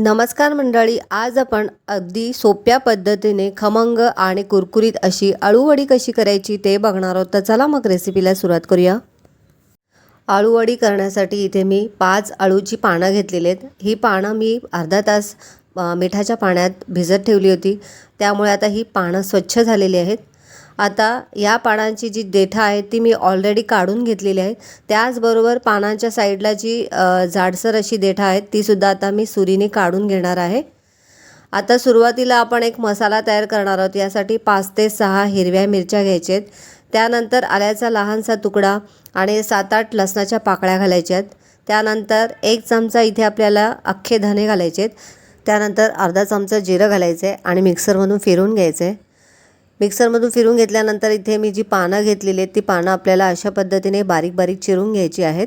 नमस्कार मंडळी आज आपण अगदी सोप्या पद्धतीने खमंग आणि कुरकुरीत अशी अळूवडी कशी करायची ते बघणार आहोत. तर चला मग रेसिपीला सुरुवात करूया. अळूवडी करण्यासाठी इथे मी पाच अळूची पानं घेतलेली आहेत. ही पानं मी अर्धा तास मिठाच्या पाण्यात भिजत ठेवली होती. त्यामुळे आता ही पानं स्वच्छ झालेली आहेत. आता या पानांची जी देठा आहे ती मी ऑलरेडी काढून घेतलेली आहे त्याचबरोबर पानांच्या साईडला जी जाडसर अशी देठा आहेत तीसुद्धा आता मी सुरीने काढून घेणार आहे. आता सुरुवातीला आपण एक मसाला तयार करणार आहोत. यासाठी पाच ते सहा हिरव्या मिरच्या घ्यायच्या आहेत. त्यानंतर आल्याचा लहानसा तुकडा आणि सात आठ लसणाच्या पाकळ्या घालायच्या आहेत. त्यानंतर एक चमचा इथे आपल्याला अख्खे धने घालायचे आहेत. त्यानंतर अर्धा चमचा जिरं घालायचं आहे आणि मिक्सरमधून फिरून घ्यायचं आहे मिक्सरमधून फिरून घेतल्यानंतर इथे मी जी पानं घेतलेली आहेत ती पानं आपल्याला अशा पद्धतीने बारीक बारीक चिरून घ्यायची आहेत.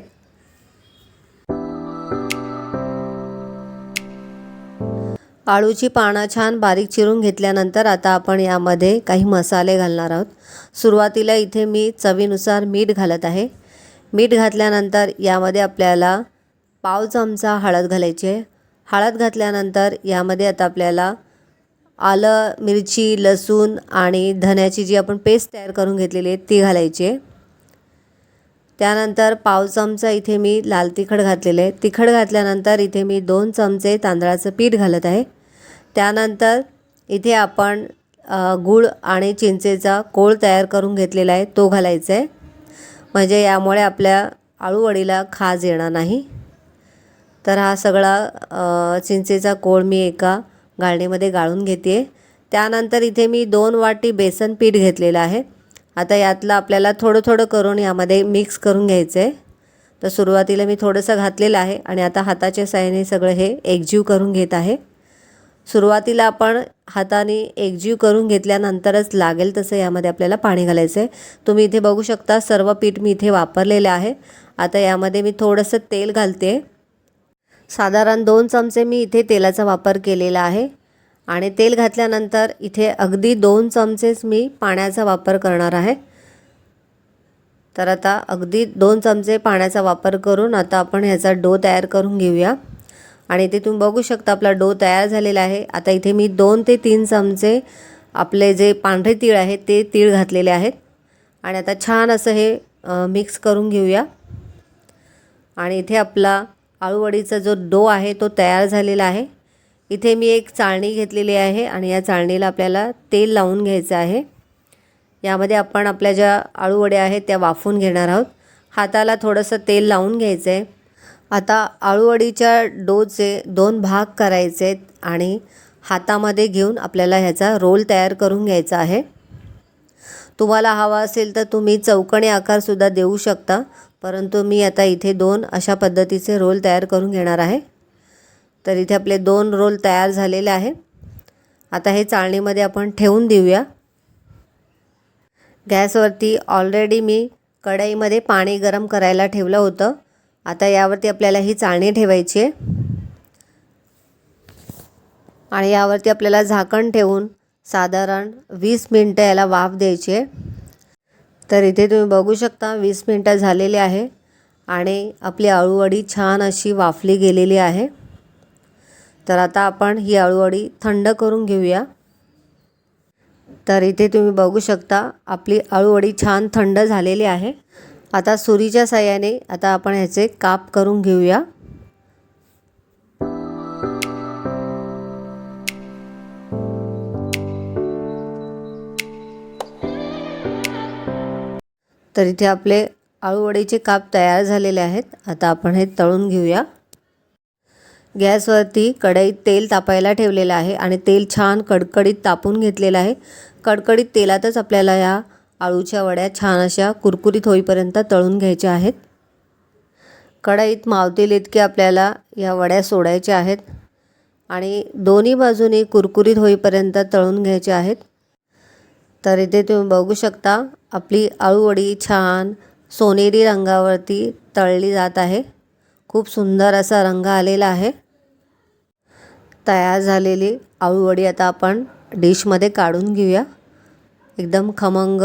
आळूची पानं छान बारीक चिरून घेतल्यानंतर आता आपण यामध्ये काही मसाले घालणार आहोत. सुरुवातीला इथे मी चवीनुसार मीठ घालत आहे. मीठ घातल्यानंतर यामध्ये आपल्याला पाव चमचा हळद घालायची आहे. हळद घातल्यानंतर यामध्ये आता आपल्याला आलं मिरची लसूण आणि धन्याची जी आपण पेस्ट तयार करून घेतलेली आहे ती घालायची आहे. त्यानंतर पाव चमचा इथे मी लाल तिखट घातलेलं आहे. तिखट घातल्यानंतर इथे मी दोन चमचे तांदळाचं पीठ घालत आहे. त्यानंतर इथे आपण गूळ आणि चिंचेचा कोळ तयार करून घेतलेला आहे तो घालायचा आहे. म्हणजे यामुळे आपल्या आळूवडीला खाज येणार नाही. तर हा सगळा चिंचेचा कोळ मी एका गाळणीमध्ये गाळून घेते त्यानंतर इथे मी दोन वाटी बेसन पीठ घेतलेलं आहे. आता यातलं आपल्याला थोडं थोडं करून यामध्ये मिक्स करून घ्यायचं आहे तर सुरुवातीला मी थोडंसं घातलेलं आहे आणि आता हाताच्या साहाय्याने सगळं हे एकजीव करून घेत आहे. सुरुवातीला आपण हाताने एकजीव करून घेतल्यानंतरच लागेल तसं यामध्ये आपल्याला पाणी घालायचं आहे तुम्ही इथे बघू शकता सर्व पीठ मी इथे वापरलेलं आहे. आता यामध्ये मी थोडंसं तेल घालते. साधारण दोन चमचे मी इथे तेलाचा वापर केलेला आहे. आणि तेल घातल्यानंतर इथे अगदी दोन चमचेच मी पाण्याचा वापर करणार आहे. तर आता अगदी दोन चमचे पाण्याचा वापर करून आता आपण ह्याचा डो तयार करून घेऊया. आणि इथे तुम्ही बघू शकता आपला डो तयार झालेला आहे. आता इथे मी दोन ते तीन चमचे आपले जे पांढरे तीळ आहेत ते तीळ घातलेले आहेत. आणि आता छान असं हे मिक्स करून घेऊया. आणि इथे आपला आळूवडीचा जो डो आहे तो तयार झालेला आहे. इथे मी एक चाळणी घेतलेली आहे आणि या चाळणीला आपल्याला तेल लावून घ्यायचं आहे. यामध्ये आपण आपल्या ज्या आळूवड्या आहेत त्या वाफून घेणार आहोत. हाताला थोडंसं तेल लावून घ्यायचं आहे आता आळूवडीच्या डोचे दोन भाग करायचे आहेत आणि हातामध्ये घेऊन आपल्याला ह्याचा रोल तयार करून घ्यायचा आहे. तुम्हाला हवा असेल तर तुम्ही चौकणी आकारसुद्धा देऊ शकता. परंतु मी आता इथे दोन अशा पद्धतीचे रोल तयार करून घेणार आहे. तर इथे आपले दोन रोल तयार झालेले आहे. आता हे चाळणीमध्ये आपण ठेवून देऊया. गॅसवरती ऑलरेडी मी कढईमध्ये पाणी गरम करायला ठेवलं होतं. आता यावरती आपल्याला ही चाळणी ठेवायची आहे. आणि यावरती आपल्याला झाकण ठेवून साधारण वीस मिनटं याला वाफ द्यायची आहे. तर इथे तुम्ही बघू शकता वीस मिनटं झालेली आहे आणि आपली अळूवडी छान अशी वाफली गेलेली आहे. तर आता आपण ही अळूवडी थंड करून घेऊया. तर इथे तुम्ही बघू शकता आपली अळूवडी छान थंड झालेली आहे. आता सुरीच्या साह्याने आता आपण ह्याचे काप करून घेऊया. तर इथे आपले आळूवडीचे काप तयार झालेले आहेत. आता आपण हे तळून घेऊया. गॅसवरती कढईत तेल तापायला ठेवलेलं आहे आणि तेल छान कडकडीत तापून घेतलेलं आहे. कडकडीत तेलातच आपल्याला या आळूच्या वड्या छान अशा कुरकुरीत होईपर्यंत तळून घ्यायच्या आहेत. कढईत मावतील इतके आपल्याला या वड्या सोडायच्या आहेत आणि दोन्ही बाजूनी कुरकुरीत होईपर्यंत तळून घ्यायच्या आहेत. तर इथे तुम्ही बघू शकता आपली आळूवडी छान सोनेरी रंगावरती तळली जात आहे. खूप सुंदर असा रंग आलेला आहे. तयार झालेली आळूवडी आता आपण डिशमध्ये काढून घेऊया. एकदम खमंग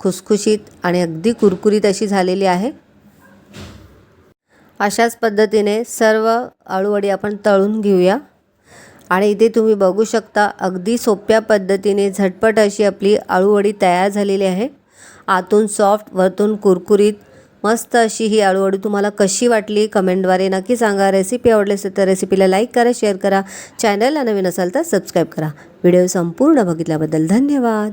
खुसखुशीत आणि अगदी कुरकुरीत अशी झालेली आहे. अशाच पद्धतीने सर्व आळूवडी आपण तळून घेऊया. आणि इथे तुम्ही बघू शकता अगदी सोप्या पद्धतीने झटपट अशी आपली आळूवडी तयार झालेली आहे. आतून सॉफ्ट वरतून कुरकुरीत मस्त अशी ही आळूवडी तुम्हाला कशी वाटली कमेंटद्वारे नक्की सांगा. रेसिपी आवडली असेल तर रेसिपीला लाईक करा शेअर करा. चॅनलला नवीन असाल तर सबस्क्राईब करा. व्हिडिओ संपूर्ण बघितल्याबद्दल धन्यवाद.